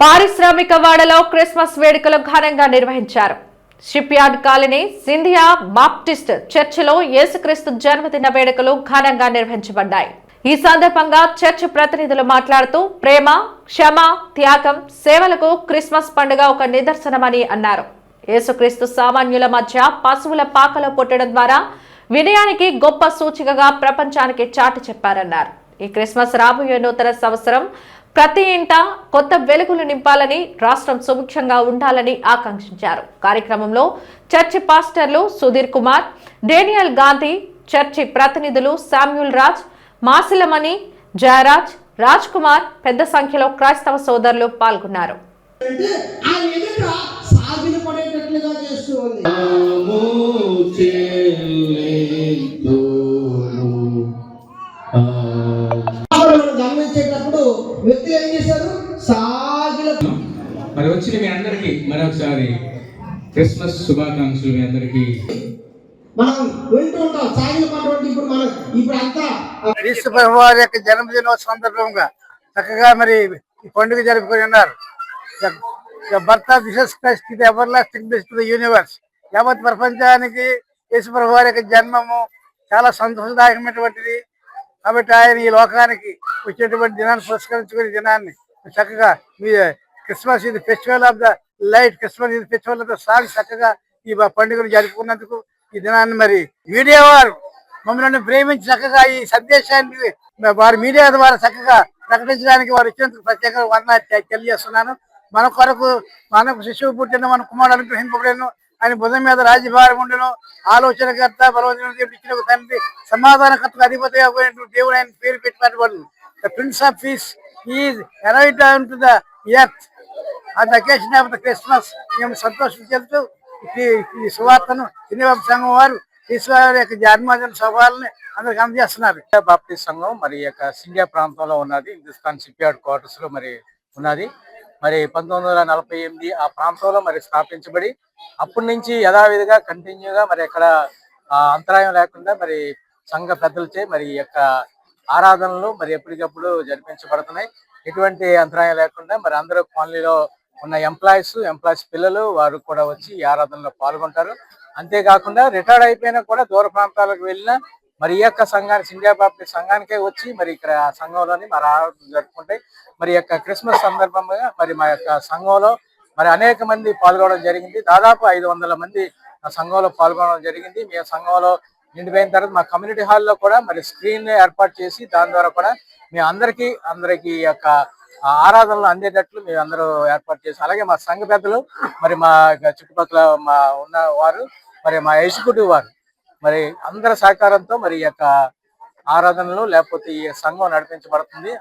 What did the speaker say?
పారిశ్రామిక వాడలో క్రిస్మస్ వేడుకలు ఘనంగా నిర్వహించారు. Shipyard colony Scindia Baptist చర్చిలో యేసుక్రీస్తు జన్మదిన వేడుకలు ఘనంగా నిర్వహించబడ్డాయి. ఈ సందర్భంగా చర్చ్ ప్రతినిధులు మాట్లాడుతూ ప్రేమ క్షమ త్యాగం సేవలకు క్రిస్మస్ పండుగ ఒక నిదర్శనమని అన్నారు. యేసుక్రీస్తు సామాన్యుల మధ్య పశువుల పాకలో పుట్టడం ద్వారా వినయానికి గొప్ప సూచికగా ప్రపంచానికి చాటి చెప్పారన్నారు. ఈ క్రిస్మస్ రాబోయే నూతన సంవత్సరం ప్రతి ఇంట కొత్త వెలుగులు నింపాలని రాష్ట్రం సుభిక్షంగా ఉండాలని ఆకాంక్షించారు. కార్యక్రమంలో చర్చి పాస్టర్లు సుధీర్ కుమార్ డేనియల్ గాంధీ చర్చి ప్రతినిధులు శామ్యూల్ రాజ్ మాసిలమణి జయరాజ్ రాజ్ కుమార్ పెద్ద సంఖ్యలో క్రైస్తవ సోదరులు పాల్గొన్నారు. చేస్తూ వ్యక్తులు ఏం చేశారు? సాగిల మరి వచ్చిన మీ అందరికీ మరొకసారి క్రిస్మస్ శుభాకాంక్షలు మీ అందరికీ. మనం వింటూ ఉంటాం సాగిల పంట ఇప్పుడు మనం ఇప్పుడు అంతా క్రీస్తు వారి యొక్క జన్మదినోత్సవ సందర్భంగా చక్కగా మరి ఈ పండుగ జరుపుకొని ఉన్నారు. బర్త్ ఆఫ్ జీసస్ క్రైస్ట్ ఇది everlasting best to the universe యావత్ ప్రపంచానికి యేసు ప్రభు వారి యొక్క జన్మము చాలా సంతోషదాయకమైనటువంటిది. కాబట్టి ఆయన ఈ లోకానికి వచ్చేటువంటి దినాన్ని పురస్కరించుకునే దినాన్ని చక్కగా మీ క్రిస్మస్ ఇది festival of the light Christmas ఇది ఫెస్టివల్ ఆఫ్ ద సాంగ్ చక్కగా ఈ పండుగను జరుపుకున్నందుకు ఈ దినాన్ని మరి మీడియా వారు మమ్మల్ని ప్రేమించి చక్కగా ఈ సందేశాన్ని వారి మీడియా ద్వారా చక్కగా ప్రకటించడానికి వారు ఇచ్చినందుకు ప్రత్యేక వర్ణ తెలియజేస్తున్నాను. మన కొరకు మనకు శిశువు పుట్టిన మన కుమారుడు అనుగ్రహింపబడేను. ఆయన భుజం మీద రాజ్యభారం ఉండను ఆలోచనకర్త బలవంతుని ఒక తండ్రి సమాధానకర్తకు అధిపతిగా పోయినటువంటి దేవుడు ఆయన పేరు పెట్టబడను the prince of peace. Is arrived to the earth. ఆ అకేషన్ ఆఫ్ ద క్రిస్మస్ మేము సంతోషం చెందుతూ ఈ- ఈ సువార్తను హిందీ సంఘం వారు ఈశ్వరు యొక్క జన్మదిన సభాలని అందరికి అందజేస్తున్నారు. బాప్టిస్ట్ సంఘం మరి యొక్క సింధ్యా ప్రాంతంలో ఉన్నది. హిందుస్థాన్ షిప్యార్డ్ క్వార్టర్స్లో మరి ఉన్నది. మరి పంతొమ్మిది వందల నలభై ఎనిమిది ఆ ప్రాంతంలో మరి స్థాపించబడి అప్పటి నుంచి యథావిధిగా కంటిన్యూగా మరి ఇక్కడ ఆ, అంతరాయం లేకుండా మరి సంఘ పెద్దలచే మరి యొక్క ఆరాధనలు మరి ఎప్పటికప్పుడు జరిపించబడుతున్నాయి. ఎటువంటి అంతరాయం లేకుండా మరి అందరూ కాలనీలో ఉన్న ఎంప్లాయీస్ ఎంప్లాయీస్ పిల్లలు వారు కూడా వచ్చి ఈ ఆరాధనలో పాల్గొంటారు. అంతేకాకుండా రిటైర్డ్ అయిపోయినా కూడా దూర ప్రాంతాలకు వెళ్ళినా మరి ఈ యొక్క సంఘానికి ఇండియా బాప్టిస్ట్ సంఘానికే వచ్చి మరి ఇక్కడ సంఘంలోని మరి ఆరాధన జరుపుకుంటాయి. మరి యొక్క క్రిస్మస్ సందర్భంగా మరి మా యొక్క సంఘంలో మరి అనేక మంది పాల్గొనడం జరిగింది. దాదాపు ఐదు వందల మంది ఆ సంఘంలో పాల్గొనడం జరిగింది. మీ సంఘంలో నిండిపోయిన తర్వాత మా కమ్యూనిటీ హాల్లో కూడా మరి స్క్రీన్ ఏర్పాటు చేసి దాని ద్వారా కూడా మీ అందరికీ అందరికీ ఈ యొక్క ఆరాధనలు అందేటట్లు మేము అందరూ ఏర్పాటు చేసి అలాగే మా సంఘ పెద్దలు మరి మా చుట్టుపక్కల మా ఉన్న వారు మరి మా ఎగ్జిక్యూటివ్ వారు మరి అందరి సహకారంతో మరి ఈ యొక్క ఆరాధనలు లేకపోతే ఈ సంఘం నడిపించబడుతుంది.